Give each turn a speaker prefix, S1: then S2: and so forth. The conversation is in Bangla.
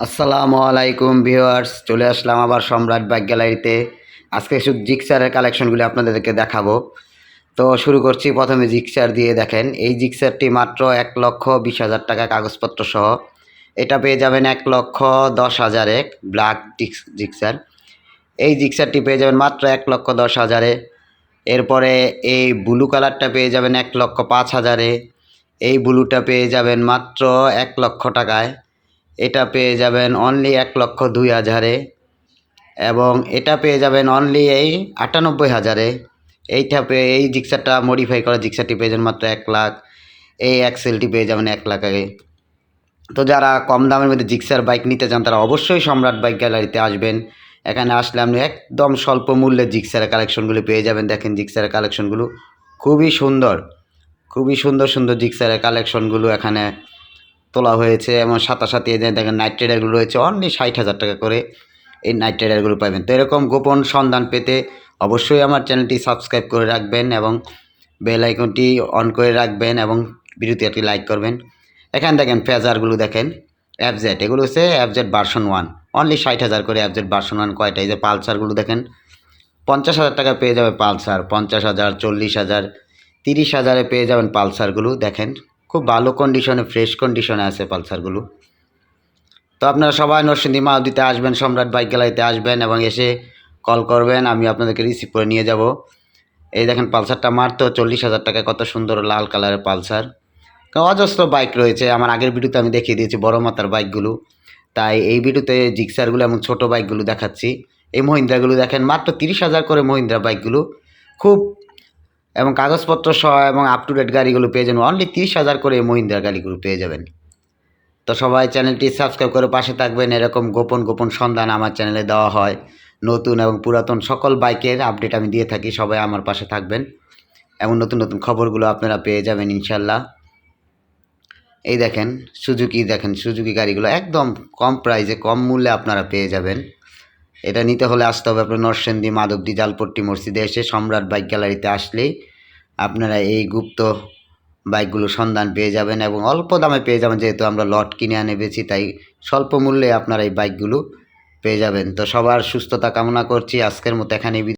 S1: আসসালামু আলাইকুম ভিউয়ার্স, চলে আসলাম আবার সম্রাট বাইক গ্যালারিতে। আজকে শুধু জিক্সারের কালেকশনগুলি আপনাদেরকে দেখাবো। তো শুরু করছি প্রথমে জিক্সার দিয়ে দেখেন। এই জিক্সারটি মাত্র এক লক্ষ বিশ হাজার টাকা কাগজপত্র সহ। এটা পেয়ে যাবেন এক লক্ষ দশ হাজারে ব্ল্যাক জিক্সার। এই জিক্সারটি পেয়ে যাবেন মাত্র এক লক্ষ দশ হাজারে এরপরে এই ব্লু কালারটা পেয়ে যাবেন এক লক্ষ পাঁচ হাজারে এই ব্লুটা পেয়ে যাবেন মাত্র এক লক্ষ টাকায়। এটা পেয়ে যাবেন অনলি এক লক্ষ দুই হাজারে এবং এটা পেয়ে যাবেন অনলি এই আটানব্বই হাজারে। এইটা পেয়ে এই জিক্সারটা মডিফাই করা জিক্সারটি পেয়ে যাবেন মাত্র এক লাখ। এই এক্সেলটি পেয়ে যাবেন এক লাখ আগে। তো যারা কম দামের মধ্যে জিক্সার বাইক নিতে চান, তারা অবশ্যই সম্রাট বাইক গ্যালারিতে আসবেন। এখানে আসলে আপনি একদম স্বল্প মূল্যে জিক্সারের কালেকশনগুলো পেয়ে যাবেন। দেখেন জিক্সারের কালেকশনগুলো খুবই সুন্দর। খুবই সুন্দর সুন্দর জিক্সারের কালেকশনগুলো এখানে তোলা হয়েছে এবং এই দেখেন নাইট রাইডারগুলো রয়েছে অনলি ষাট হাজার টাকা করে এই নাইট রাইডারগুলো পাবেন। তো এরকম গোপন সন্ধান পেতে অবশ্যই আমার চ্যানেলটি সাবস্ক্রাইব করে রাখবেন এবং বেল আইকনটি অন করে রাখবেন এবং ভিডিওতে একটি লাইক করবেন। এখানে দেখেন ফেজারগুলো দেখেন অ্যাপজেট এগুলো হচ্ছে অ্যাপজেট ভার্সন ওয়ান অনলি ষাট হাজার করে অ্যাপজেট ভার্সন ওয়ান কয়টা? এই যে পালসারগুলো দেখেন, পঞ্চাশ হাজার টাকা পেয়ে যাবে পালসার, পঞ্চাশ হাজার, চল্লিশ হাজার, তিরিশ হাজারে পেয়ে যাবেন পালসারগুলো দেখেন। খুব ভালো কন্ডিশনে ফ্রেশ কন্ডিশনে আছে পালসারগুলো। তো আপনারা সবাই নরসিংদী মাউদিতে আসবেন, সম্রাট বাইক গ্যালারিতে আসবেন এবং এসে কল করবেন, আমি আপনাদেরকে রিসিভ করে নিয়ে যাব। এই দেখেন পালসারটা মারতো চল্লিশ হাজার টাকা কত সুন্দর লাল কালারের পালসার। অজস্র বাইক রয়েছে, আমার আগের ভিডিওতে আমি দেখিয়ে দিয়েছি বড় মাতার বাইকগুলো। তাই এই ভিডিওতে জিক্সারগুলো এবং ছোট বাইকগুলো দেখাচ্ছি। এই মহিন্দ্রাগুলো দেখেন, মাত্র তিরিশ হাজার করে মহিন্দ্রা বাইকগুলো। খুব এবং কাগজপত্র সহ এবং আপ টু ডেট গাড়িগুলো পেয়ে যাবেন। অনলি তিরিশ হাজার করে এই মহিন্দ্রা গাড়িগুলো পেয়ে যাবেন। তো সবাই চ্যানেলটি সাবস্ক্রাইব করে পাশে থাকবেন। এরকম গোপন গোপন সন্ধান আমার চ্যানেলে দেওয়া হয়। নতুন এবং পুরাতন সকল বাইকের আপডেট আমি দিয়ে থাকি। সবাই আমার পাশে থাকবেন। এবং নতুন নতুন খবরগুলো আপনারা পেয়ে যাবেন ইনশাল্লাহ। এই দেখেন সুজুকি দেখেন সুজুকি গাড়িগুলো একদম কম প্রাইসে কম মূল্যে আপনারা পেয়ে যাবেন। এটা নিতে হলে আসতে হবে আপনার নরসেন্দি মাধবদি, জালপট্টি মসজিদে এসে সম্রাট বাইক গ্যালারিতে আসলেই আপনারা এই গুপ্ত বাইকগুলো সন্ধান পেয়ে যাবেন এবং অল্প দামে পেয়ে যাবেন, যেহেতু আমরা লট কিনে আনে বেছি তাই স্বল্প মূল্যে আপনারা এই বাইকগুলো পেয়ে যাবেন। তো সবার সুস্থতা কামনা করছি, আজকের মতো এখানে